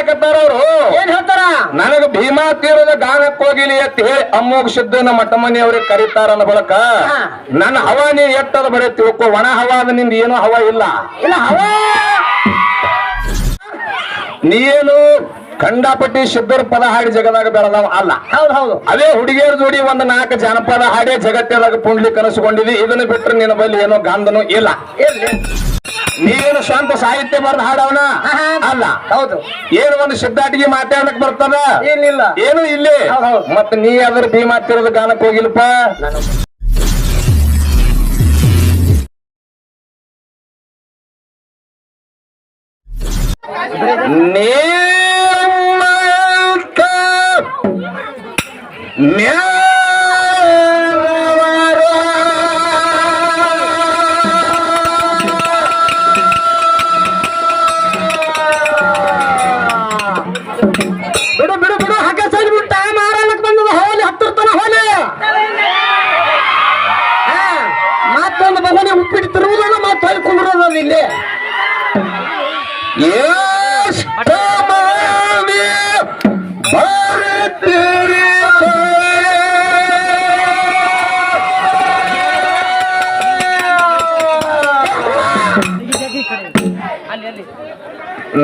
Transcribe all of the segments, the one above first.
ಹೇಳಕತ್ತಾರ ಅವರು. ಏನ್ ಹೇಳ್ತಾರ? ನನಗ ಭೀಮಾ ತೀರದ ಗಾನಕ್ಕೆ ಹೋಗಿಲಿ ಅಂತ ಹೇಳಿ ಅಮ್ಮೋಗ ಸಿದ್ದನ ಮಠ ಮನೆಯವ್ರಿಗೆ ಕರೀತಾರ ಅನ್ನ ಬಳಕ ನನ್ನ ಹವಾ ನೀ ಎಟ್ಟದ ಬರೀ ತಿಳ್ಕೊ ಒಣ ಹವಾದ ನಿಂದ ಏನೂ ಹವಾ ಇಲ್ಲ. ಇಲ್ಲ ಹವಾ. ನೀನು ಖಂಡಾಪಟ್ಟಿ ಶುದ್ಧರ ಪದ ಹಾಡಿ ಜಗದಾಗ ಬೆಳೆದವ ಅಲ್ಲ. ಹೌದು ಹೌದು. ಅದೇ ಹುಡುಗಿಯರ ಜೋಡಿ ಒಂದು ನಾಲ್ಕು ಜಾನಪದ ಹಾಡೇ ಜಗತ್ತದಾಗ ಪುಂಡ್ಲಿ ಕನಸುಗೊಂಡಿದೆ ಇದನ್ನ ಬಿಟ್ರೆ ನಿನ್ನ ಬಳಿ ಏನೋ ಗಾಂಧನೂ ಇಲ್ಲ. ನೀವೇನು ನೀನು ಸ್ವಂತ ಸಾಹಿತ್ಯ ಬರೆದ ಹಾಡವನ. ಅಲ್ಲ. ಹೌದು. ಏನು ಒಂದು ಸಿದ್ಧಾಟಿಗೆ ಮಾತಾಡಕ್ ಬರ್ತದ ಏನಿಲ್ಲ. ಏನು ಇಲ್ಲಿ. ಮತ್ತೆ ಹೌದ್. ಮತ್ತ ನೀ ಅದ್ರ ಬಿ ತಿರದ ಗಾನಕ್ಕೆ ಹೋಗಿಲ್ಪ? ನೇಮಕ ಬಿಡು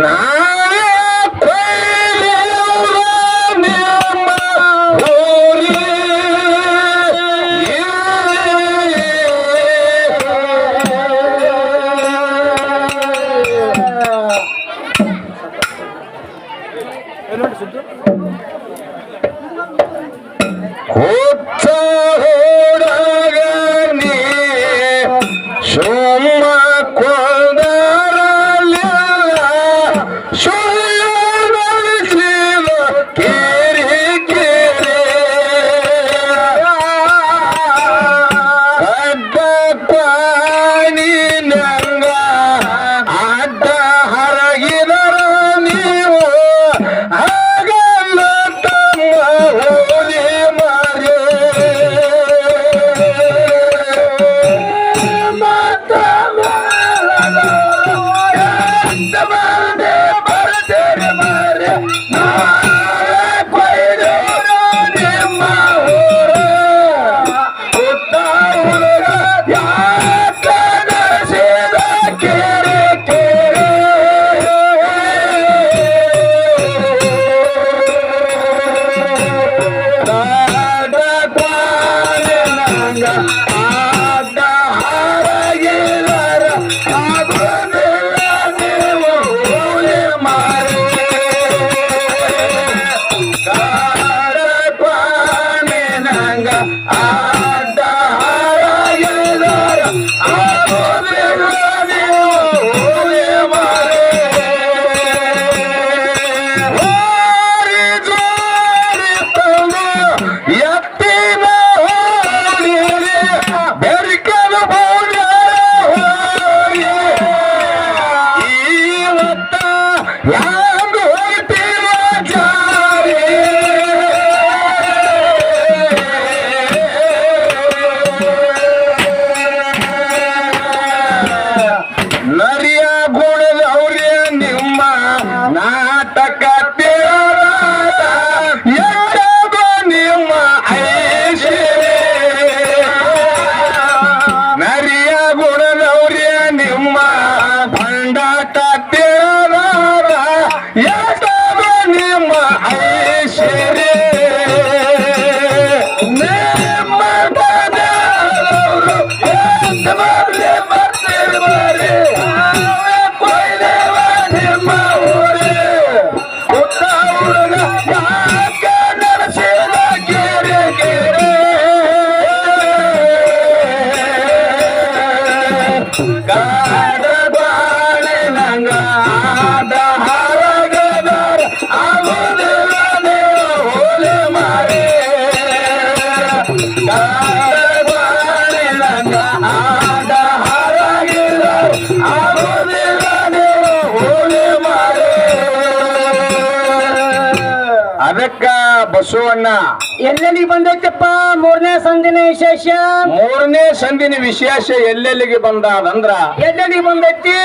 ನಾನೇ ಅದಕ್ಕ ಬಸವಣ್ಣ. ಎಲ್ಲೆಲ್ಲಿ ಬಂದೈತಪ್ಪ? ಮೂರನೇ ಸಂದಿನ ವಿಶೇಷ. ಮೂರನೇ ಸಂದಿನ ವಿಶೇಷ ಎಲ್ಲೆಲ್ಲಿಗೆ ಬಂದಾದಂದ್ರ? ಎಲ್ಲೆಲ್ಲಿ ಬಂದೈತಿ?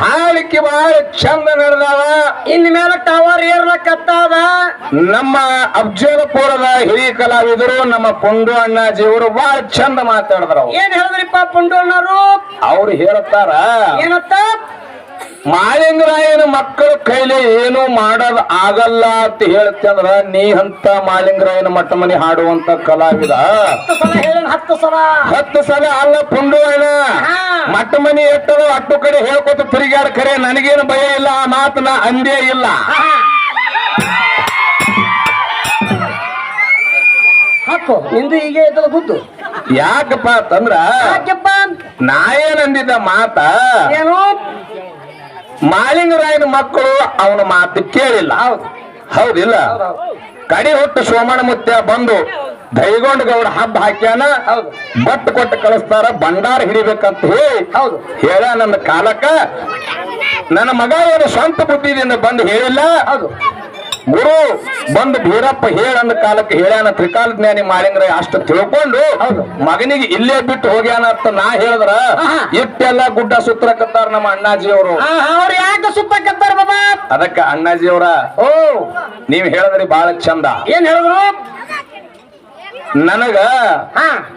ಹಾಳಿಕೆ ಬಹಳ ಚಂದ ನಡೆದಾವ. ಇನ್ ಮೇಲೆ ಟವರ್ ಏರ್ಲಕ್ಕತ್ತಾದ ನಮ್ಮ ಅಫ್ಜಲಪುರದ ಹಿರಿಯ ಕಲಾವಿದರು ನಮ್ಮ ಪುಂಡು ಜೀವರು ಬಹಳ ಚಂದ ಮಾತಾಡಿದ್ರು ಏನ್ ಹೇಳಿದ್ರಿಪ್ಪ ಪುಂಡು ಅಣ್ಣರು ಅವ್ರು ಹೇಳ್ತಾರ ಏನತ್ತ? ಮಾಳಿಂಗರಾಯನ ಮಕ್ಕಳ ಕೈಲಿ ಏನು ಮಾಡೋದ್ ಆಗಲ್ಲ ಅಂತ ಹೇಳ್ತಂದ್ರ ನೀ ಅಂತ ಮಾಲಿಂಗರಾಯನ ಮಟ್ಟ ಮನೆ ಹಾಡುವಂತ ಕಲಾವಿದ. ಹತ್ತು ಸಲ ಹತ್ತು ಸಲ. ಅಲ್ಲ ಪುಂಡು ಅಣ್ಣ. ಹಾ. ಮಟ್ಟ ಮನಿ ಎಟ್ಟದು ಅಟ್ಟು ಕಡೆ ಹೇಳ್ಕೊತ ತಿರುಗಾಡ ಕರೆ ನನಗೇನು ಭಯ ಇಲ್ಲ ಆ ಮಾತನ ಅಂದೇ ಇಲ್ಲ. ಹಾ. ಇಂದು ಈಗ ಹೀಗೆ ಇದ್ದದ ಗುದ್ದು. ಯಾಕಪ್ಪ ಅಂತಂದ್ರ ನಾ ಏನಂದಿದ್ದ ಮಾತ ಏನು? ಮಾಳಿಂಗರಾಯನ ಮಕ್ಕಳು ಅವನ ಮಾತು ಕೇಳಿಲ್ಲ. ಹೌದು. ಹೌದಿಲ್ಲ? ಕಡಿ ಹೊಟ್ಟು ಸೋಮಣ ಮುತ್ಯ ಬಂದು ದೈಗೊಂಡ ಗೌಡ ಹಬ್ಬ ಹಾಕ್ಯಾನ? ಬಟ್ ಕೊಟ್ಟು ಕಳಿಸ್ತಾರ ಭಂಡಾರ ಹಿಡಿಬೇಕಂತ ಹೇಳಿ. ಹೌದು. ಹೇಳ ನನ್ನ ಕಾಲಕ್ಕ ನನ್ನ ಮಗ ಏನು ಸ್ವಂತ ಬುದ್ಧಿದಿಂದ ಬಂದು ಹೇಳಿಲ್ಲ? ಹೌದು. ಗುರು ಬಂದು ಬೀರಪ್ಪ ಹೇಳಂದ ಕಾಲಕ್ಕೆ ಹೇಳ್ಯಾನ ತ್ರಿಕಾಲ ಜ್ಞಾನಿ ಮಾಡಿಂಗ್ರೆ ಅಷ್ಟು ತಿಳ್ಕೊಂಡು. ಮಗನಿಗೆ ಇಲ್ಲೇ ಬಿಟ್ಟು ಹೋಗ್ಯಾನ ಅಂತ ನಾ ಹೇಳಿದ್ರ. ಇಟ್ಟೆಲ್ಲ ಗುಡ್ಡ ಸುತ್ತರಕತ್ತಾರ ನಮ್ಮ ಅಣ್ಣಾಜಿ ಅವರು ಅದಕ್ಕ ಯಾಕೆ ಸುತ್ತಕತ್ತಾರ ಬಾಬಾ? ಅದಕ್ಕ ಅಣ್ಣಾಜಿಯವರ ಓ. ನೀವ್ ಹೇಳಿದ್ರಿ ಬಹಳ ಚಂದ. ಏನ್ ಹೇಳಿದ್ರು? ನನಗ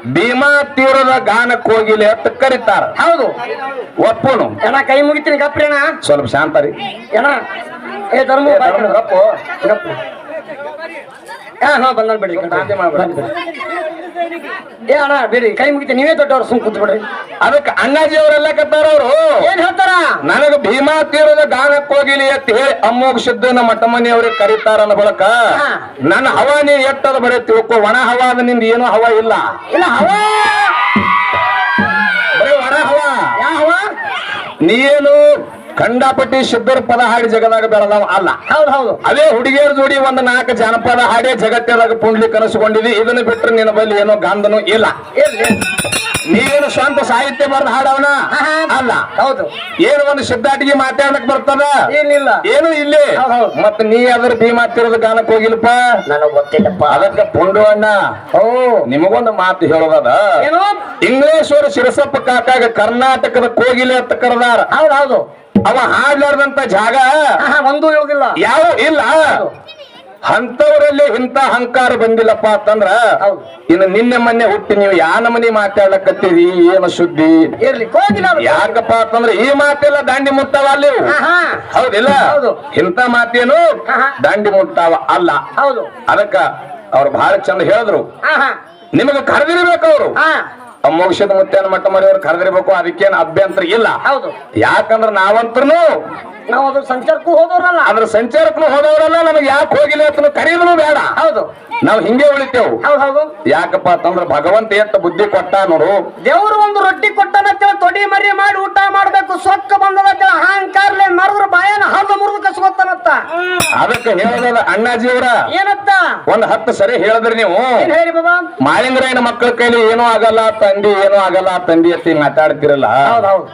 ಭೀಮಾ ತೀರದ ಗಾನಕ್ಕೆ ಹೋಗಿಲಿ ಅಂತ ಕರೀತಾರ. ಹೌದು. ಒಪ್ಪುನು? ಏನ ಕೈ ಮುಗಿತೀನಿ ಗಪ್ಪ ಸ್ವಲ್ಪ ಶಾಂತರಿ ಏನ ಏ, ಧರ್ಮ ಗಪ್ಪು. ಗಪ್ಪು. ಹಾ ಹಾ ಬಂದ್ ಬಿಡ್ರಿ ಮಾಡ್ಬೇಡಿ. ಏ ಅಣ್ಣ ಬಿಡಿ ಕೈ ಮುಗಿತ ನೀವೇ ದೊಡ್ಡವ್ರು ಸುಮ್ ಕೂತ್ ಬಿಡ್ರಿ ಅದಕ್ಕೆ ಅಣ್ಣಾಜಿ ಅವರೆಲ್ಲ ಕತ್ತಾರ ಅವರು. ಏನ್ ಹೇಳ್ತಾರ? ನನಗ ಭೀಮಾ ತೀರದ ಗಾನಕ್ಕೆ ಹೋಗಿಲಿ ಅಂತ ಹೇಳಿ ಅಮ್ಮೋಗ ಸಿದ್ದನ ಮಠಮನಿ ಅವ್ರಿಗೆ ಕರೀತಾರ ಅನ್ನ ಬಳಕ. ನನ್ನ ಹವಾ ನೀ ಎಟ್ಟದ ಬರೀ ತಿಳ್ಕೊ ಒಣ ಹವಾ ಅದ ನಿಂದ ಏನು ಹವಾ ಇಲ್ಲ. ಇಲ್ಲ ಹವಾ? ಬರೀ ಒಣ ಹವಾ. ಯಾವ ಹವಾ? ನೀನು ಕಂಡಾಪಟ್ಟಿ ಸಿದ್ಧರ ಪದ ಹಾಡಿ ಜಗದಾಗ ಬೆಳೆದವ ಅಲ್ಲ. ಹೌದು ಹೌದು. ಅದೇ ಹುಡುಗಿಯರ ಜೋಡಿ ಒಂದು ನಾಲ್ಕು ಜನಪದ ಹಾಡೇ ಜಗತ್ತದಾಗ ಪುಂಡ್ಲಿ ಕನಸುಕೊಂಡಿದಿ ಇದನ್ನ ಬಿಟ್ಟರೆ ನಿನ್ನ ಬಳಿ ಏನೋ ಗಾಂಧನೂ ಇಲ್ಲ. ನೀವೇನು ನೀನು ಸ್ವಂತ ಸಾಹಿತ್ಯ ಬರೆದ ಹಾಡವನ? ಹಾ, ಹಾ. ಅಲ್ಲ. ಹೌದು. ಏನು ಒಂದು ಶಬ್ದಾಟಿಗೆ ಮಾತಾಡಕ್ ಬರ್ತದ? ಏನಿಲ್ಲ. ಏನು ಇಲ್ಲಿ. ಹೌದು ಹೌದ್. ಮತ್ತ ನೀ ಅದ್ರ ಬಿ ತಿರದ ಗಾನಕ್ ಹೋಗಿಲ್ಪ ನನಗ್ ಗೊತ್ತಿಲ್ಲಪ್ಪ ಅದಕ್ಕೆ ಪುಂಡು ಅಣ್ಣ. ಓ ನಿಮಗೊಂದು ಮಾತು ಹೇಳೋದದ? ಏನು? ಇಂಗ್ಲೇಶ್ವರ ಶಿರಸಪ್ಪ ಕಾಕಾಗ ಕರ್ನಾಟಕದ ಕೋಗಿಲೆ ಅಂತ ಕರೆದಾರ. ಹೌದು ಹೌದು. ಅವ ಹಾಡ್ಲಾರ್ದಂತ ಜಾಗ ಒಂದು ಇರೋದಿಲ್ಲ. ಯಾವ ಇಲ್ಲ. ಅಂತವರಲ್ಲಿ ಇಂತ ಅಹಂಕಾರ ಬಂದಿಲ್ಲಪ್ಪ ಅಂತಂದ್ರ. ಇನ್ನು ನಿನ್ನೆ ಮೊನ್ನೆ ಹುಟ್ಟಿ ನೀವು ಯಾನ ಮನೆ ಮಾತಾಡ್ಲಕತ್ತೀರಿ? ಏನು ಸುದ್ದಿ. ಯಾಕಪ್ಪ ಅಂತಂದ್ರೆ ಈ ಮಾತೆಲ್ಲ ದಾಂಡಿ ಮುಟ್ಟಾವ ಅಲ್ಲಿ. ಹೌದಿಲ್ಲ? ಹೌದು. ಇಂಥ ಮಾತೇನು. ದಾಂಡಿ ಮುಟ್ಟಾವ ಅಲ್ಲ. ಹೌದು. ಅದಕ್ಕ ಅವ್ರು ಬಹಳ ಚಂದ ಹೇಳಿದ್ರು. ನಿಮಗೆ ಕರೆದಿರ್ಬೇಕು ಅವರು. ಹಾ. ಮೋಕ್ಷದ ಮುತ್ತೇನ ಮಟ್ಟ ಮರಿಯವ್ರು ಕರೆದಿರ್ಬೇಕು ಅದಕ್ಕೇನು ಅಭ್ಯಂತರ ಇಲ್ಲ. ಹೌದು. ಯಾಕಂದ್ರ ನಾವಂತರೂ ನಾವು ಅದ್ರ ಸಂಚಾರಕ್ಕೂ ಹೋದವ್ರಲ್ಲ. ಅದ್ರ ಸಂಚಾರಕ್ಕೂ ಹೋದವರಲ್ಲ ನಮಗೆ ಯಾಕೆ ಹೋಗಿಲ್ಲ ಅಂತ ಕರೀದ್ರು ಬೇಡ. ಹೌದು. ನಾವು ಹಿಂಗೆ ಉಳಿತೇವು. ಹೌದು ಹೌದು. ಯಾಕಪ್ಪ ಅಂತಂದ್ರ ಭಗವಂತ ಎತ್ತ ಬುದ್ಧಿ ಕೊಟ್ಟ ನೋಡು. ದೇವ್ರು ಒಂದು ರೊಟ್ಟಿ ಕೊಟ್ಟನ ತೊಡಿ ಮರಿ ಮಾಡಿ ಊಟ ಮಾಡ್ಬೇಕು ಸೊಕ್ಕ ಬಂದದ ಅಹಂಕಾರ್ಲೆ ಮರದ್ರ ಬಾಯನ ಹಲ್ಲು ಮುರಿದು ಕಸ್ಕೊತಾನತ್ತ ಅದಕ್ಕೆ ಹೇಳೋದಲ್ಲ ಅಣ್ಣಾಜಿಯವರ ಏನತ್ತ ಒಂದ್ ಹತ್ತು ಸರಿ ಹೇಳಿದ್ರಿ ನೀವು. ಏನ್ ಹೇಳಿ ಬಾಬಾ? ಮಾಳಿಂಗರಾಯನ ಮಕ್ಕಳ ಕೈಲಿ ಏನೂ ಆಗಲ್ಲ ತಂದಿ ಏನೂ ಆಗಲ್ಲ ತಂದಿ ಅಂತ ಮಾತಾಡ್ತಿರಲ್ಲ. ಹೌದು ಹೌದು.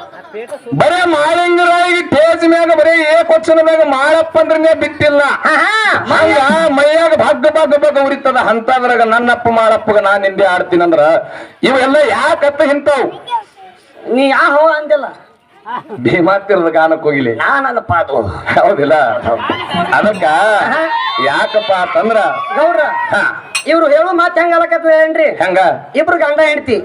ಬರೇ ಮಾಳಿಂಗರಾಯಿಗೆ ಟೇಜ್ ಮ್ಯಾಗ ಬರೇ ಏ ಕೊಚ್ಚನ ಮ್ಯಾಗ ಮಾಡಪ್ಪ ಅಂದ್ರೆ ಬಿಟ್ಟಿಲ್ಲ ಹಂಗ ಮೈಯಾಗ ಭಾಗ್ಯ ಭಾಗ್ಯ ಭಾಗ ಉರಿತದ ಅಂತದ್ರಾಗ ನನ್ನಪ್ಪ ಮಾಡಪ್ಪಗ ನಾ ನಿಂದೆ ಆಡ್ತೀನಂದ್ರ ಇವೆಲ್ಲ ಯಾಕತ್ತ ಇಂತಾವ್ ನೀ ಯಾವ ಅಂದಿಲ್ಲ. ಭೀಮಾತಿರದ ಗಾನಕ್ಕೆ ಹೋಗಿಲಿ. ನಾನಲ್ಲಪ್ಪ ಅದು ಹೌದಿಲ್ಲ? ಅದಕ್ಕ ಯಾಕಪ್ಪ ಅಂತಂದ್ರ ಗೌಡ್ರ ಹ, ಇವ್ರು ಹೇಳೋ ಮಾತು ಹೆಂಗ ಅಲಕತ್ತದ ಏನ್ರಿ? ಹೆಂಗ? ಇಬ್ರು ಗಂಡ ಹೆಂಡತಿ.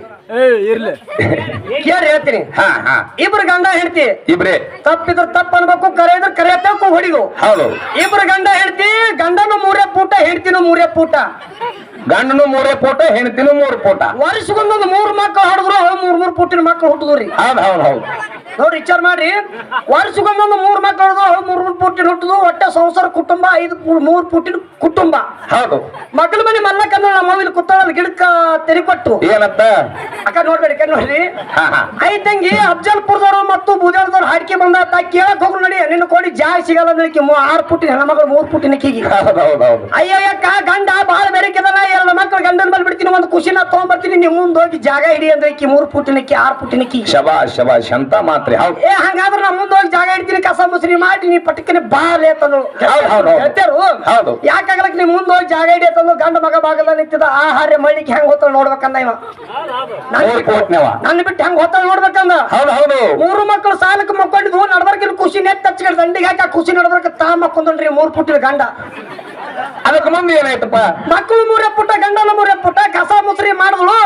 ಕೇಳಿ ಹೇಳ್ತೀನಿ. ಹ ಹ. ಇಬ್ರು ಗಂಡ ಹೆಂಡತಿ. ಇಬ್ರೇ? ತಪ್ಪಿದ್ರ ತಪ್ಪ ಅನ್ಬೇಕು ಕರೆ ಇದ್ರ ಕರೆ ತಪ್ಪು ಹೊಡಿದು. ಹೌದು. ಇಬ್ರು ಗಂಡ ಹೆಂಡತಿ ಗಂಡನು ಮೂರೇ ಪೂಟ ಹೆಂಡತಿನೂ ಮೂರೇ ಪೂಟ ಗಂಡನು ಮೂರೇ ಪೋಟ ಹೆಣ್ತಿನೂ ಮೂರು ಪೋಟ. ವರ್ಷಗೊಂದೊಂದು ಮೂರು ಮಕ್ಕಳು ಹಾಡಿದ್ರು ಮೂರ್ ಮೂರ್ ಪುಟ್ಟಿನ ಮಕ್ಕಳು ಹುಟ್ಟಿದ್ರಿ ಹೌದ್ ಹೌದ್ ಹೌದು. ನೋಡ್ರಿ ವಿಚಾರ ಮಾಡ್ರಿ. ವರ್ಷಗೊಂದೊಂದು ಮೂರು ಮಕ್ಕಳು ಹೊಡೆದ್ರು ಮೂರ್ ಮೂರ್ ಪುಟ್ಟಿನ ಹುಟ್ಟುದು ಒಟ್ಟ ಸಂಸಾರ ಕುಟುಂಬ ಐದು ಮೂರು ಪುಟ್ಟಿನ ಕುಟುಂಬ. ಹೌದು. ಮಕ್ಕಳ ಮನೆ ಮಲ್ಲಕ್ಕಂದ್ರೆ ನಮ್ಮ ಇಲ್ಲಿ ಕುತ್ತಾಳ ಗಿಡಕ್ಕ ತೆರಿ ಕೊಟ್ಟು ಏನತ್ತ? ಅಕ್ಕ ನೋಡ್ಬೇಡಿ ಕಣ್ ನೋಡ್ರಿ. ಐ ತಂಗಿ ಅಫ್ಜಲ್ಪುರದವರು ಮತ್ತು ಬುಜಾಳದವ್ರು ಹಾಡಿಕೆ ಬಂದ ಕೇಳಕ್ ಹೋಗ್ರು ನಡಿ. ನಿನ್ನ ಕೋಡಿ ಜಾಗ ಸಿಗಲ್ಲ ಅಂದ್ರೆ ಆರು ಪುಟ್ಟಿನ ಹೆಣ್ಮಗಳು ಮೂರು ಪುಟ್ಟಿನ ಕಿಗಿ. ಹೌದು ಹೌದ್ ಹೌದು. ಅಯ್ಯಯ್ಯಕ್ಕ ಗಂಡ ಬಹಳ ಬೆರಕಿದಲ್ಲ ಎರಡು ಮಕ್ಕಳು ಗಂಡನ ಮೇಲೆ ಬಿಡ್ತೀನಿ ಒಂದು ಖುಷಿನ ತಗೊಂಡ್ಬರ್ತೀನಿ ನೀವು ಮುಂದೆ ಹೋಗಿ ಜಾಗ ಹಿಡಿ ಅಂದ್ರೆ ಈಕಿ ಮೂರು ಪುಟ್ಟಿನಕ್ಕಿ ಆರು ಪುಟ್ಟಿನಕ್ಕಿ. ಶಬಾ ಶಬಾ ಶಂತ ಮಾತ್ರ ಮಾತ್ರಿ ಹೌದು. ಏ ಹಂಗಾದ್ರೆ ನಾ ಮುಂದೆ ಹೋಗಿ ಜಾಗ ಇಡ್ತೀನಿ ಕಸ ಮುಸ್ರಿ ಮಾಡಿ ನೀ ಪಟಕನೆ ಬಾಲೆ ತಂದು ಹೌದ್ ಹೌದ್ ಹೌದ್. ಹೇಳ್ತೇರು ಹೌದು. ಯಾಕಾಗಲಕ್ ನೀ ಮುಂದೆ ಹೋಗಿ ಜಾಗ ಹಿಡಿ ಅಂತಂದು ಗಂಡ ಮಗ ಬಾಗಲ ನಿಂತಿದ ಆಹಾರ ಮಳಿಗೆ ಹೆಂಗ್ ಹೋಗ್ತಾಳ ನೋಡ್ಬೇಕಂದ ಇವ? ನನ್ ಮೂರ್ ಬಿಟ್ಟು- ಕೋಟ್ನವ. ನನ್ನ ಬಿಟ್ಟು ಹೆಂಗ್ ಹೋಗ್ತಾಳ ನೋಡ್ಬೇಕಂದ? ಹೌದು ಹೌದು. ಮೂರು ಮಕ್ಕಳು ಸಾಲಕ್ಕೆ ಮಕ್ಕೊಂಡಿದ್ವು ನಡ್ಬರ್ಕಿನ ಖುಷಿ ನೆತ್ ಹಚ್ಚಿಗೆ ದಂಡಿಗೆ ಹಾಕಿ ಆ ಖುಷಿ ನಡ್ಬರ್ಕ ತಾ ಮಕ್ಕೊಂಡ್ರಿ ಮೂರ್ ಪುಟ್ಟಿನ ಗಂಡ. ಅದಕ್ಕೆ ಮುಂದೆ ಏನಾಯ್ತಪ್ಪ? ಮಕ್ಕಳು ಮೂರೇ ಪುಟ್ಟ ಗಂಡನ ಮೂರೇ ಪುಟ್ಟ ಕಸ ಮುಸ್ರಿ ಮಾಡಿದ್ಳು.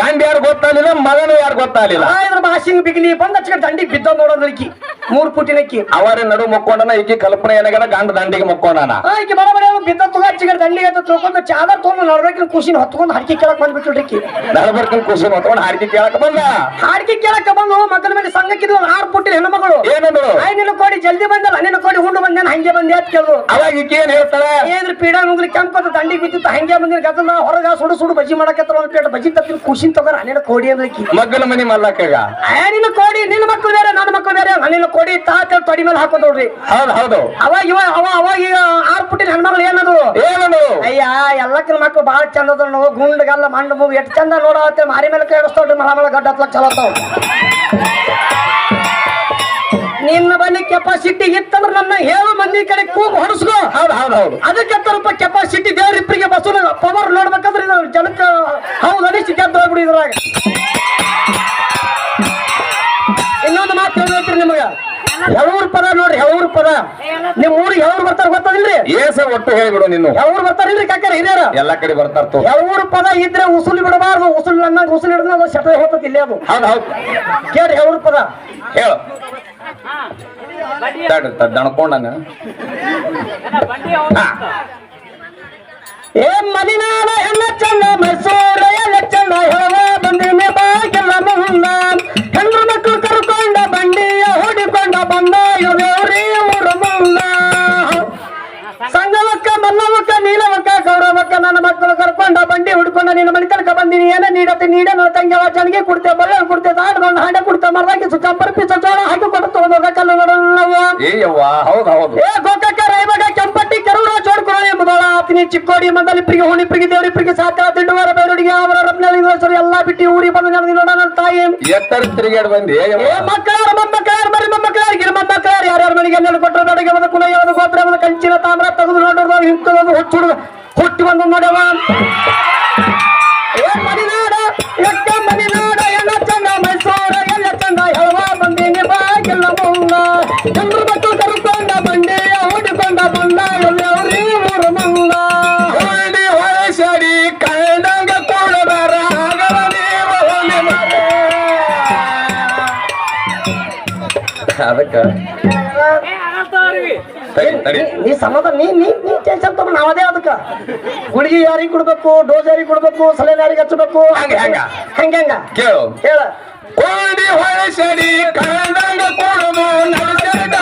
ಗಂಡ ಯಾರು ಗೊತ್ತಾಗಲಿಲ್ಲ ಮಗನು ಯಾರು ಗೊತ್ತಾಗಲಿಲ್ಲ? ಆ ಇದ್ರ ಭಾಷಿಂಗ್ ಬಿಗಿಲಿ ಬಂದ ದಂಡಿ ದಂಡಿಗೆ ಬಿದ್ದ ನೋಡೋದಕ್ಕಿ ಮೂರ್ ಪುಟ್ಟಿನಕ್ಕಿ ಅವರ ನಡು ಮಕ್ಕೊಂಡನ ಈಕಿ ಕಲ್ಪನೆ ಏನಾಗ್ಯದ ಗಂಡ ದಂಡಿಗೆ ಮುಕ್ಕೊಂಡನ? ಆಯ್ಕೆ ಬರಬರ ಬಿದ್ದ ತುಗ ಹಚ್ಚಿಗೆ ದಂಡಿಗೆ ಅಂತ ತಿಳ್ಕೊಂಡು ಚಾದರ್ ತೊಗೊಂಡು ನಡ್ಬೇಕಿನ ಖುಷಿನ ಹೊತ್ಕೊಂಡು ಹಾಡಿಕೆ ಕೇಳಕ್ ಬಂದ್ಬಿಟ್ರಿ ನಡಬರ್ಕನ್ ಖುಷಿ ಹೊತ್ಕೊಂಡು ಹಾಡಿಕೆ ಕೇಳಕ್ ಬಂದ? ಹಾಡಿಕೆ ಕೇಳಕ್ ಬಂದು ಮಕ್ಕಳ ಮೇಲೆ ಸಂಘಕ್ಕಿದ್ವು ಆರು ಪುಟ್ಟಿನ ಹೆಣ್ಮಗಳು ಏನಂದ್ರು ಆಯ್ ನಿನ್ನ ಕೋಡಿ ಜಲ್ದಿ ಬಂದಲ್ಲ ನಿನ್ನ ಕೋಡಿ ಹುಣ್ಣು ಬಂದೇನ ಹಂಗೆ ಬಂದೆ ಅಂತ ಕೇಳಿದ್ರು ಅವಾಗ ಈಕಿ ಏನ್ ಹೇಳ್ತಾಳ? ಏನ್ರಿ ಪೀಡ ಮುಗಿಲಿ ಕೆಂಪದ ದಂಡಿ ಬಿದ್ದಿತ್ತು ಹಂಗೆ ಬಂದಿನ ಗದ್ದಲ ಹೊರಗ ಸುಡು ಸುಡು ಬಜ್ಜಿ ಮಾಡಕತ್ರ ಒಂದ್ ಪೇಟ ಬಜ್ಜಿ ತತ್ತಿನ ಖುಷಿ ತಗೋರ ನಿನ್ನ ಕೋಡಿ ಅಂದ್ಲಿಕ್ಕಿ ಮಗ್ಗನ ಮನೆ ಮಲ್ಲಕ್ಕಾಗ ಆಯ ನಿನ್ನ ಕೋಡಿ ನಿನ್ನ ಮಕ್ಕಳು ಬೇರೆ ನನ್ನ ಮಕ್ಕಳು ಬೇರೆ ನಿನ್ನ ಕೋಡಿ ತಾತ ತೊಡಿ ಮೇಲೆ ಹಾಕೋ ನೋಡ್ರಿ. ಹೌದು ಹೌದು. ಅವಾಗ ಇವ ಅವ ಅವಾಗ ಈಗ ಆರು ಪುಟ್ಟಿನ ಹೆಣ್ಮಗಳು ಏನದು? ಏನದು? ಅಯ್ಯ ಎಲ್ಲಕ್ಕಿನ ಮಕ್ಕಳು ಬಾಳ ಚಂದ ಅದ ನಾವು ಗುಂಡ್ಗಲ್ಲ ಮಂಡ ಮೂಗು ಎಷ್ಟು ಚಂದ ನೋಡತ್ತೆ ಮಾರಿ ಮೇಲೆ ಕೇಳಿಸ್ತೋಡ್ರಿ ಮಳ ಮಳ ಗಡ್ಡ ಹತ್ಲಕ್ ಚಲೋ. ನಿನ್ನ ಬಳಿ ಕೆಪಾಸಿಟಿ ಇತ್ತಂದ್ರೆ ನನ್ನ ಹೇಳು ಮಂದಿ ಕಡೆ ಕೂಗ್ ಹೊಡಸ್ಕೋ ಹೌದು ಹೌದು ಹೌದು. ಅದಕ್ಕೆ ಸ್ವಲ್ಪ ಕೆಪಾಸಿಟಿ ದೇವ್ರಿಬ್ಬರಿಗೆ ಬಸ್ಸು ಪವರ್ ನೋಡ್ಬೇಕಂದ್ರೆ ಇದು ಜನಕ್ಕೆ ಹೌದು ಅನಿಸಿ ಗೆದ್ದು ಹೋಗ್ಬಿಡಿ ಇದ್ರಾಗ. ಇನ್ನೊಂದು ಮಾತು ಹೇಳ್ಬೇಕ್ರಿ ನಿಮಗೆ. ಹೆಳೂರ್ ಪದ ನೋಡ್ರಿ ಹೆಳೂರ್ ಪದ. ನಿಮ್ ಊರಿಗೆ ಹೆಳೂರ್ ಬರ್ತಾರ ಗೊತ್ತದಿಲ್ರಿ? ಏಸ ಒಟ್ಟು ಹೇಳ್ಬಿಡು ನೀನು. ಹೆಳೂರ್ ಬರ್ತಾರಿಲ್ರಿ ಕಾಕಾರ ಹಿರಿಯರ? ಎಲ್ಲಾ ಕಡೆ ಬರ್ತಾರ ತೋ. ಹೆಳೂರ್ ಪದ ಇದ್ರೆ ಉಸುಲ್ ಬಿಡಬಾರ್ದು ಉಸುಲ್ ಅನ್ನ ಉಸುಲ್ ಹಿಡಿದ್ರೆ ಅದು ಶಟ ಹೋಗ್ತದೆ ಇಲ್ಲೇ ಅದು. ಹೌದು ಹೌದು. ಕೇಳ್ರಿ ಹೆಳೂರ್ ಪದ. ಹೇಳು. ತಡ್ ದಣ್ಕೊಂಡಂಗ ಹಾ. ಏ ಮದಿನಾಡ ಎಲ್ಲ ಚಂದ ಮೈಸೂರ ಯವ್ವ ಹೌದು ಹೌದು. ಏ ಗೋಕಾಕ ರಾಯಬಾಗ ಕೆಂಪಟ್ಟಿ ಕೆರೂರ ಚೋಡ್ಕೊಳ್ಳಿ ಎಂಬುದಾಳ ಆತಿನಿ ಚಿಕ್ಕೋಡಿ ಮಂದಲಿಪ್ರಿಗೆ ಹುಣಿಪ್ರಿಗೆ ದೇವರಿಪ್ರಿಗೆ ಸಾತ ದಿಂಡುವಾರ ಬೇರುಡಿಗೆ ಅವರ ರತ್ನಳಿ ಎಲ್ಲಾ ಬಿಟ್ಟು ಊರಿ ಬಂದು ನಡೆದು ನೋಡ ನನ್ನ ತಾಯಿ. ಎತ್ತರ ತಿರುಗಾಡಿ ಬಂದಿ ಮಕ್ಕಳಾರ ಮೊಮ್ಮಕ್ಕಳಾರ ಮರಿ ಮೊಮ್ಮಕ್ಕಳಾರ ಗಿರ ಮೊಮ್ಮಕ್ಕಳಾರ ಯಾರ್ಯಾರ ಮನೆಗೆ ನೆಲೆ ಕೊಟ್ಟರು ಬೆಳಗ್ಗೆ ಬಂದ ಕುಲ ಯಾವ್ದು ಗೋತ್ರ ಬಂದ ಕಂಚಿನ ತಾಮ್ರ ತೆಗೆದು ನೋಡಿದ್ರು ಹಿಂತದೊಂದು ಹುಟ್ಟು ಹುಟ್ಟಿ ಬಂದು ನೋಡ್ಯವ ನೀ- ನೀ ಸಮಾಧಾನ ನೀ ನೀ ನೀ ಟೆನ್ಷನ್ ತಗೊಂಡು ನಾವದೇ ಅದಕ್ಕ. ಗುಳಿಗೆ ಯಾರಿಗೆ ಕೊಡ್ಬೇಕು ಡೋಸ್ ಯಾರಿಗೆ ಕೊಡ್ಬೇಕು ಸಲಹೆ ಯಾರಿಗೆ ಹಚ್ಚಬೇಕು? ಹಂಗ, ಹಂಗ. ಹಂಗ ಹಂಗ? ಕೇಳು. ಹೇಳ. ಕೊಳ್ಳಿ ಹೊಳಸಡಿ ಕೂಡುದು ನಡೆಸರಿ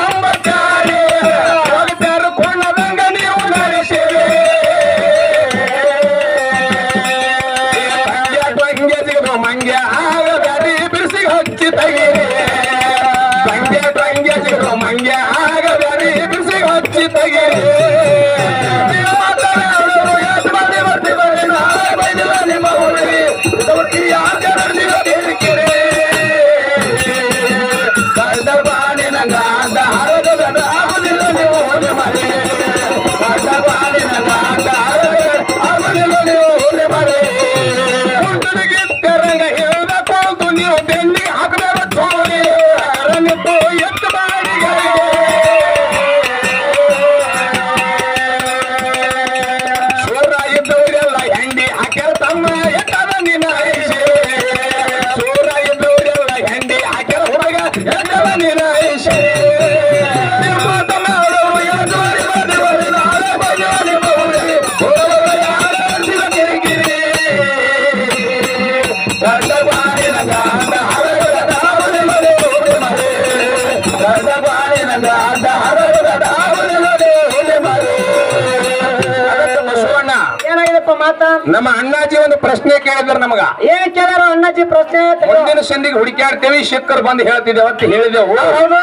ನಮ್ಮ ಅಣ್ಣಾಜಿ ಒಂದು ಪ್ರಶ್ನೆ ಕೇಳಿದ್ರು ನಮಗ. ಏನ್ ಕೇಳಾರ ಅಣ್ಣಾಜಿ ಪ್ರಶ್ನೆ? ಮುಂದಿನ ಸಂದಿಗೆ ಹುಡುಕ್ಯಾಡ್ತೇವಿ ಶಿಕ್ಕರ್ ಬಂದು ಹೇಳ್ತಿದ್ದೇವೆ ಅಂತ ಹೇಳಿದೆವು. ಹೌದು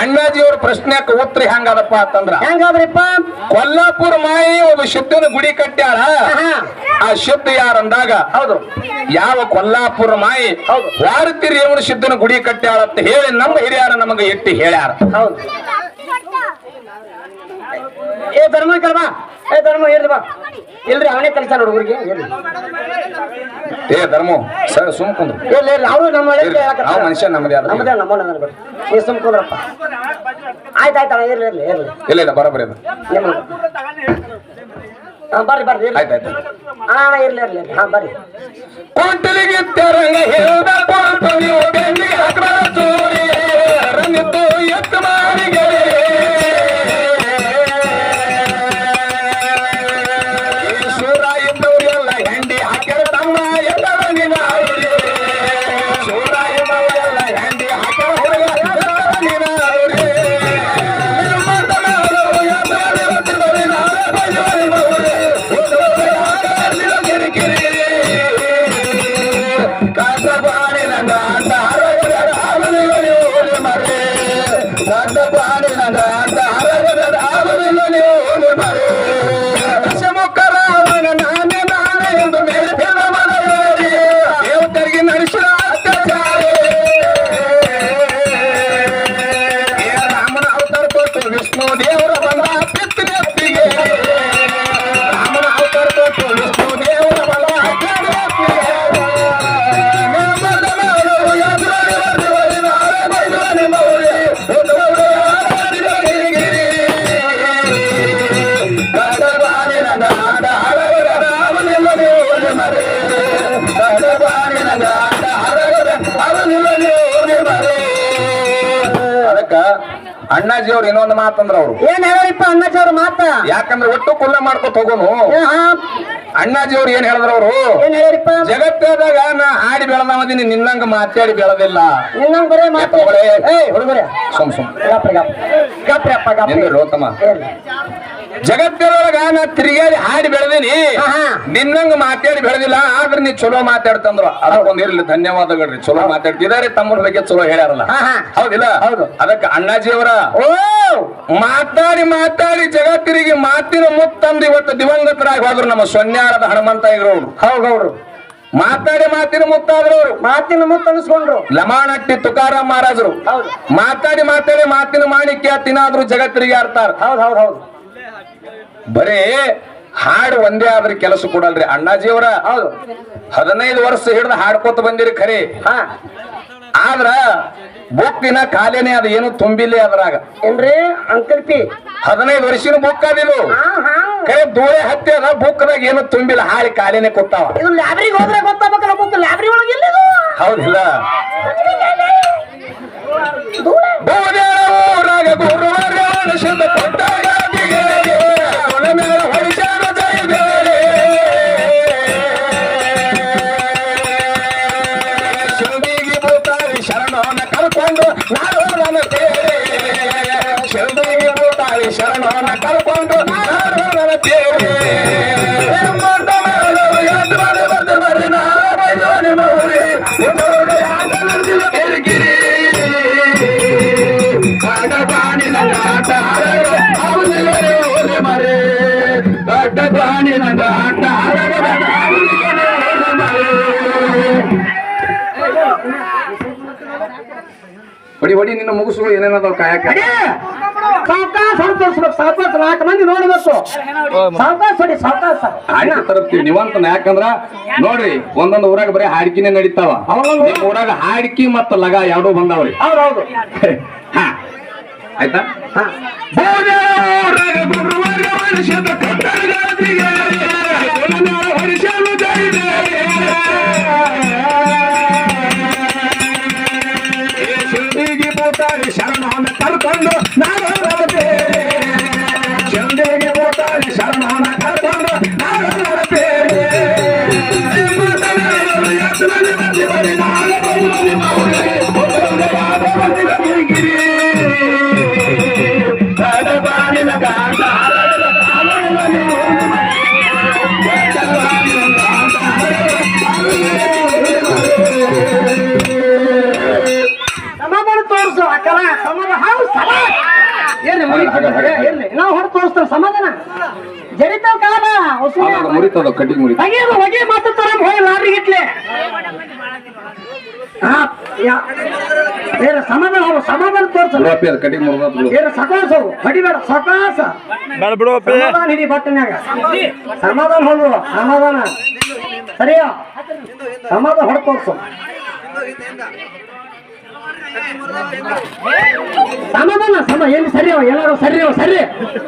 ಅಣ್ಣಾಜಿಯವ್ರ ಪ್ರಶ್ನೆಕ್ ಉತ್ತರ ಹೆಂಗದಪ್ಪ ಅಂತಂದ್ರ ಹೆಂಗಾದ್ರಿಪ್ಪ? ಕೊಲ್ಲಾಪುರ ಮಾಯಿ ಒಬ್ಬ ಶುದ್ಧನ ಗುಡಿ ಕಟ್ಟ್ಯಾಳ ಆ ಶುದ್ಧ ಯಾರಂದಾಗ ಹೌದು. ಯಾವ ಕೊಲ್ಲಾಪುರ ಮಾಯಿ ಹೌದು. ವಾರತಿ ರೇವಣ ಶುದ್ಧನ ಗುಡಿ ಕಟ್ಟ್ಯಾಳ ಅಂತ ಹೇಳಿ ನಮ್ಮ ಹಿರಿಯರ ನಮಗೆ ಇಟ್ಟು ಹೇಳ್ಯಾರ. ಹೌದು. ಏ ಧರ್ಮ ಕರ್ಮ. ಏ ಧರ್ಮ ಇರ್ಲಿ ಬಾ. ಇಲ್ರಿ ಅವನೇ ಕಲಿಸ ನೋಡು ಹುಡುಗರಿಗೆ ಏ ಧರ್ಮ ಸರ್ ಸುಮ್ ಕುಂದ್ರು. ಇಲ್ಲ ಇಲ್ಲ ಅವರು ನಮ್ಮ ನಾವು ಮನುಷ್ಯ ನಮ್ಮದೇ ಅದ ನಮ್ಮದೇ ನಮ್ಮ ನನಗೆ ಸುಮ್ ಕುಂದ್ರಪ್ಪ. ಆಯ್ತು ಅಣ್ಣ ಇರ್ಲಿ ಇರ್ಲಿ ಇರ್ಲಿ ಇಲ್ಲ ಇಲ್ಲ ಬರೋಬರಿ ಅದು. ಹಾ ಬರ್ರಿ ಬರ್ರಿ ಆಯ್ತಾಯ್ತು ಹಾ ಅಣ್ಣ ಇರ್ಲಿ ಇರ್ಲಿ. ಹಾ ಬರ್ರಿ. ಕೋಟಲಿಗೆ ತೆರಂಗ ಹೇಳ್ದ ಹಾಕ್ಬಾರ Nada, ಅಣ್ಣಾಜಿ ಅವ್ರು ಇನ್ನೊಂದು ಮಾತಂದ್ರ ಅವರು. ಏನ್ ಹೇಳಿಪ್ಪ ಅಣ್ಣಾಜಿ ಅವ್ರ ಮಾತ? ಯಾಕಂದ್ರೆ ಒಟ್ಟು ಕುಲ್ಲ ಮಾಡ್ಕೊತ ಹೋಗೋನು. ಅಣ್ಣಾಜಿ ಅವ್ರು ಏನ್ ಹೇಳಿದ್ರ ಅವರು? ಏನ್ ಹೇಳಿಪ್ಪ ಜಗತ್ತದಾಗ ನಾ ಹಾಡಿ ಬೆಳೆದವದಿನಿ ನಿನ್ನಂಗ ಮಾತಾಡಿ ಬೆಳೆದಿಲ್ಲ. ನಿನ್ನಂಗ್ ಬರೇ ಮಾತು. ಹುಡುಗರೇ. ಸುಮ್ ಸುಮ್. ಗಪ್ರಿ ಗಪ್ ಗಪ್ರಿ ಅಪ್ಪ ಗಪ್ರಿ. ರೋತಮ್ಮ. ಜಗತ್ತದೊಳಗ ನಾ ತಿರುಗಾಡಿ ಹಾಡಿ ಬೆಳೆದೀನಿ. ನಿನ್ನಂಗ ಮಾತಾಡಿ ಬೆಳೆದಿಲ್ಲ ಆದ್ರೆ ನೀ ಚಲೋ ಮಾತಾಡ್ತಂದ್ರು. ಅದಕ್ಕೊಂದ್ ಇರ್ಲಿ ಧನ್ಯವಾದಗಳ್ರಿ ಚಲೋ ಮಾತಾಡ್ತಿದಾರೆ ತಮ್ಮರ ಬಗ್ಗೆ ಚಲೋ ಹೇಳ್ಯಾರಲ್ಲ. ಹೌದಿಲ್ಲ? ಹೌದು. ಅದಕ್ಕೆ ಅಣ್ಣಾಜಿ ಅವರ ಓ! ಮಾತಾಡಿ ಮಾತಾಡಿ ಜಗತ್ತಿರಿಗೆ ಮಾತಿನ ಮುತ್ತಂದು ಇವತ್ತು ದಿವಂಗತರಾಗಿ ಹೋದ್ರು ನಮ್ಮ ಸೊನ್ಯಾರದ ಹನುಮಂತ ಇರೋರು ಹೌದು ಹೌದು ಮಾತಾಡಿ ಮಾತಿನ ಮುತ್ತಾದ್ರು ಅವರು ಮಾತಿನ ಮುತ್ತ ಅನಿಸ್ಕೊಂಡ್ರು. ಲಮಾಣಟ್ಟಿ ತುಕಾರಾಮ್ ಮಹಾರಾಜರು. ಮಾತಾಡಿ ಮಾತಾಡಿ ಮಾತಿನ ಮಾಣಿಕ್ಯ ತಿನ್ನಾದ್ರು ಜಗತ್ತಿರಿಗೆ ಆಡ್ತಾರ. ಹೌದು ಹೌದು ಹೌದು. ಬರೀ ಹಾಡು ಒಂದೇ ಆದ್ರೆ ಕೆಲಸ ಕೊಡಲ್ರಿ ಅಣ್ಣಾಜಿಯವರ? ಹೌದು. ಹದಿನೈದು ವರ್ಷ ಹಿಡಿದು ಹಾಡ್ಕೋತ ಬಂದಿರಿ ಖರೆ. ಹಾ. ಆದ್ರ ಬುಕ್ಕಿನ ಕಾಲೇನೆ ಅದು ಏನು ತುಂಬಿಲ್ಲ ಅದ್ರಾಗ. ಏನ್ರಿ? ಅಂಕಲ್ ಪಿ. ಹದಿನೈದು ವರ್ಷಿನ ಬುಕ್ ಅದಿದು ಕರೆ ಧೂಳೆ ಹತ್ತಿ ಅದ ಬುಕ್ದಾಗ ಏನು ತುಂಬಿಲ್ಲ ಹಾಳಿ ಕಾಲೇನೆ ಕೂತಾವ ಇದು ಲ್ಯಾಬ್ರಿಗೆ ಹೋದ್ರೆ ಗೊತ್ತಾಗಬೇಕಲ್ಲ ಬುಕ್ ಲ್ಯಾಬ್ರಿ ಒಳಗೆ ಹೌದಿಲ್ಲ. ಊರಾಗ ಗುರುವಾರ ಹೊಡಿ ಹೊಡಿ ನಿನ್ನ ಮುಗಿಸು ಏನೇನಾದ್ರು ಕಾಯಕ ಸಾವಕಾಶ ಹೊಡಿ ತೋರಿಸ್ಬೇಕು. ಸಾವಕಾಶ ನಾಲ್ಕು ಮಂದಿ ನೋಡ್ಬೇಕು. ಸಾವಕಾಶ ಹೊಡಿ ಸಾವ್ಕಾಶ ಹಾಡಿಕೆ ತರಪ್ತೀವಿ. ನೀವಂತ ಯಾಕಂದ್ರ ನೋಡ್ರಿ ಒಂದೊಂದು ಊರಾಗ ಬರೀ ಹಾಡಿಕೆನೆ ನಡೀತಾವ. ನಿಮ್ ಊರಾಗ ಹಾಡಿಕೆ ಮತ್ತ ಲಗ ಎರಡೂ ಬಂದಾವ್ರಿ. ಆಯ್ತಾ? ಮನುಷ್ಯದ ಭೂತಾಳಿ ಶರಣವನ್ನ ಕರ್ಕೊಂಡು ಬರ್ತೇನೆ. ಶಿಲ್ದಿಗೆ ಭೂತಾಳಿ ಶರಣವನ್ನ ಕರ್ಕೊಂಡು ನಾನು ಬರ್ತೇನೆ. ಇರ್ಲಿ ನಾವು ಹೊರ ತೋರಿಸ್ತಾರ ಸಮಾಧಾನ. ಜರಿತಾವ್ ಕಾಲ ಹೊಸು ಮುರಿತದ ಕಟ್ಟಿಗೆ ಮುರಿತ? ತೆಗಿಯೋದು ಹೊಗೆ ಮಾತಾಡ್ತಾರ ಹೋಗಿ ಲಾರಿ ಇಟ್ಲೆ ಹಾ ಏನ ಸಮಾಧಾನ ಅವು ಸಮಾಧಾನ ತೋರ್ಸ ಬಿಡಪ್ಪಿ ಅದು ಕಟ್ಟಿಗೆ ಮುರಿದ ಸಕಾಸ ಅವು ಹೊಡಿಬೇಡ ಸಕಾಸ. ಬೇಡ ಬಿಡು ಅಪ್ಪಿ. ಸಮಾಧಾನ ಹಿಡಿ ಬಟ್ಟನ್ಯಾಗ. ಸಮಾಧಾನ ಹೊಡು ಸಮಾಧಾನ. ಸರಿಯಾ? ಸಮಾಧಾನ ಹೊಡ ಸಮಾಧಾನ ಸಮ ಎಲ್ಲಿ ಸರಿ ಅವ? ಎಲ್ಲಾರು ಸರಿ ಅವ ಸರಿ.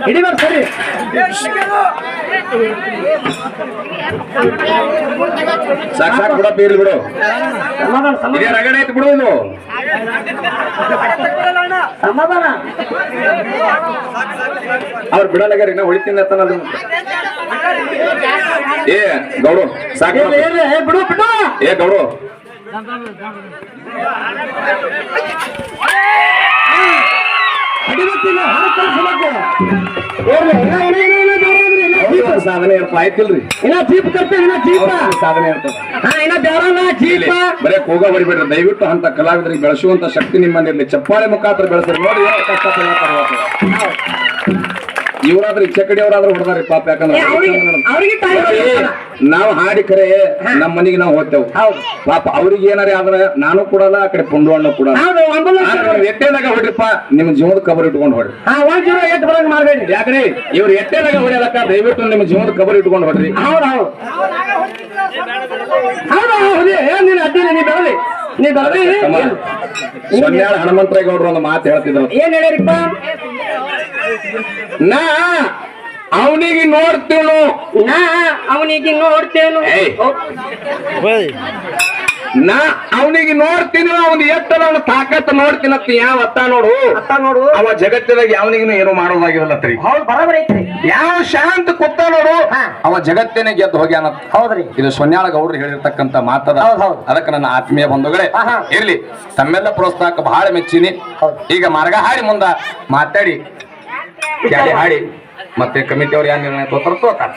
ಹಿಡಿಬೇಡ ಸರಿ. ಸಾಕ್ ಸಾಕ್ ಬಿಡ ಇರ್ಲಿ ಬಿಡು. ಸಮಾಧಾನ ರಗಡೆ ಬಿಡು ಇದು ಸಮಾಧಾನ. ಅವ್ರು ಬಿಡಲಾಗ್ಯಾರ ಇನ್ನ ಉಳಿತೀನಿ ಅಂತ ಅದು ಏ ಗೌಡು ಸಾಕು ಬಿಡು ಬಿಡು. ಏ ಗೌಡು. ಸಾಧನೆ ಚೀಪ್ ಸಾಧನೆ ಇರ್ತದೆ ಜೀಪ ಬರೇ ಕೋಗ ಬಡಿಬೇಡ್ರಿ ದಯವಿಟ್ಟು ಅಂತ ಕಲಾವಿದರಿಗೆ ಬೆಳೆಸುವಂತ ಶಕ್ತಿ ನಿಮ್ಮಲ್ಲಿರ್ಲಿ ಚಪ್ಪಾಳೆ ಮುಖಾಂತರ ಬೆಳೆಸ್ರಿ ನೋಡಿ ಕಷ್ಟ. ಇವರಾದ್ರೆ ಚಕಡಿ ಅವರಾದ್ರೂ ಹೊಡೆದಾರಿ ಪಾಪ ಯಾಕಂದ್ರೆ ನಾವು ಹಾಡಿ ಕರೆ ನಮ್ಮ ಮನೆಗೆ ನಾವು ಹೋಗ್ತೇವೆ. ಪಾಪ ಅವ್ರಿಗೆ ಏನಾರೇ ಆದ್ರೆ ನಾನು ಕೊಡಲ್ಲ ಆ ಕಡೆ ಪುಂಡು ಹಣ್ಣು ಕೊಡಲ್ಲ. ಎಟ್ಟೆದಾಗ ಹೊಡ್ರಿಪ್ಪ ನಿಮ್ ಜೀವದ ಕಬರ್ ಇಟ್ಕೊಂಡು ಹೊಡ್ರಿ. ಮಾಡ್ಬೇಡ್ರಿ. ಯಾಕ್ರಿ? ಇವ್ರು ಎಟ್ಟೆದಾಗ ಹೊಡೆಯಲಕ್ಕ ದಯವಿಟ್ಟು ನಿಮ್ಮ ಜೀವದ ಕಬರ್ ಇಟ್ಕೊಂಡು ಹೊಡ್ರಿ. ಹೌದು ಹೌದು. ನೀನು ನೀ ನೀ ಸೊನ್ಯಾಳ ಹನುಮಂತರೇಗೌಡರು ಒಂದು ಮಾತು ಹೇಳ್ತಿದ್ರು. ಏನ್ ಹೇಳಿರಿಪ್ಪ ನಾ ಅವನಿಗೆ ನೋಡ್ತೀನು. ನಾ ಅವನಿಗೆ ನೋಡ್ತೇನು. ನಾ ಅವನಿಗೆ ನೋಡ್ತೀನಿ ಅವನ್ ಎತ್ತರ ಅವನ ತಾಕತ್ ನೋಡ್ತೀನತ್ತ ಯಾವ ಅತ್ತ ನೋಡು. ಅತ್ತ ನೋಡು. ಅವ ಜಗತ್ತಿನಾಗ ಯಾವನಿಗೂ ಏನು ಮಾಡೋದಾಗಿವಲ್ಲತ್ರಿ ಹೌದು ಬರಬರ ಐತ್ರಿ. ಯಾವ ಶಾಂತ ಕುತ್ತ ನೋಡು. ಅವ ಜಗತ್ತಿನ ಗೆದ್ದು ಹೋಗ್ಯಾನ. ಹೌದ್ರಿ. ಇದು ಸೊನ್ಯಾಳ ಗೌಡ್ರು ಹೇಳಿರ್ತಕ್ಕಂತ ಮಾತದ. ಹೌದ್ ಹೌದ್. ಅದಕ್ಕೆ ನನ್ನ ಆತ್ಮೀಯ ಬಂಧುಗಳೇ ಆಹಾ. ಇರ್ಲಿ. ತಮ್ಮೆಲ್ಲ ಪ್ರೋತ್ಸಾಹಕ್ಕೆ ಬಹಳ ಮೆಚ್ಚಿನಿ. ಹೌದ್. ಈಗ ಮಾರ್ಗ ಹಾಡಿ ಮುಂದ ಮಾತಾಡಿ. ಕ್ಯಾಡಿ ಹಾಡಿ ಮತ್ತೆ ಕಮಿಟಿ ಅವ್ರು ಯಾರು ನಿರ್ಣಯ ತೋತಾರ ತೋತಾರ